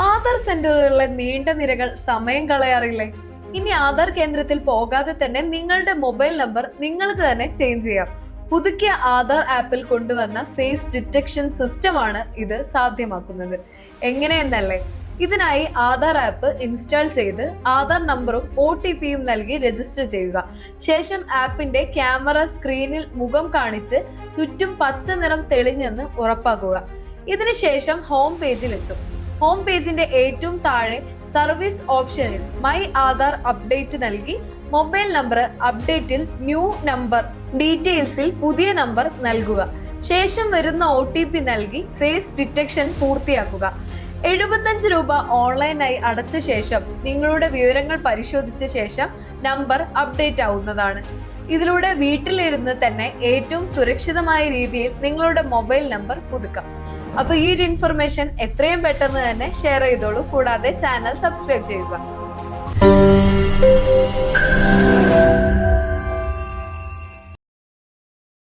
ആധാർ സെന്ററുകളിലെ നീണ്ട നിരകൾ സമയം കളയാറില്ലേ? ഇനി ആധാർ കേന്ദ്രത്തിൽ പോകാതെ തന്നെ നിങ്ങളുടെ മൊബൈൽ നമ്പർ നിങ്ങൾക്ക് തന്നെ ചേഞ്ച് ചെയ്യാം. പുതുക്കിയ ആധാർ ആപ്പിൽ കൊണ്ടുവന്ന ഫേസ് ഡിറ്റക്ഷൻ സിസ്റ്റമാണ് ഇത് സാധ്യമാക്കുന്നത്. എങ്ങനെയെന്നല്ലേ? ഇതിനായി ആധാർ ആപ്പ് ഇൻസ്റ്റാൾ ചെയ്ത് ആധാർ നമ്പറും ഒ ടി പിയും നൽകി രജിസ്റ്റർ ചെയ്യുക. ശേഷം ആപ്പിന്റെ ക്യാമറ സ്ക്രീനിൽ മുഖം കാണിച്ച് ചുറ്റും പച്ച നിറം തെളിഞ്ഞെന്ന് ഉറപ്പാക്കുക. ഇതിനുശേഷം ഹോം പേജിൽ എത്തും. ഹോം പേജിന്റെ ഏറ്റവും താഴെ സർവീസ് ഓപ്ഷനിൽ മൈ ആധാർ അപ്ഡേറ്റ് നൽകി മൊബൈൽ നമ്പർ അപ്ഡേറ്റിൽ ന്യൂ നമ്പർ ഡീറ്റെയിൽസിൽ പുതിയ നമ്പർ നൽകുക. ശേഷം വരുന്ന ഒ നൽകി ഫേസ് ഡിറ്റക്ഷൻ പൂർത്തിയാക്കുക. എഴുപത്തഞ്ച് രൂപ ഓൺലൈനായി അടച്ച ശേഷം നിങ്ങളുടെ വിവരങ്ങൾ പരിശോധിച്ച ശേഷം നമ്പർ അപ്ഡേറ്റ് ആവുന്നതാണ്. ഇതിലൂടെ വീട്ടിലിരുന്ന് തന്നെ ഏറ്റവും സുരക്ഷിതമായ രീതിയിൽ നിങ്ങളുടെ മൊബൈൽ നമ്പർ പുതുക്കാം. അപ്പൊ ഈ ഒരു ഇൻഫർമേഷൻ എത്രയും പെട്ടെന്ന് തന്നെ ഷെയർ ചെയ്തോളൂ. കൂടാതെ ചാനൽ സബ്സ്ക്രൈബ് ചെയ്യുക.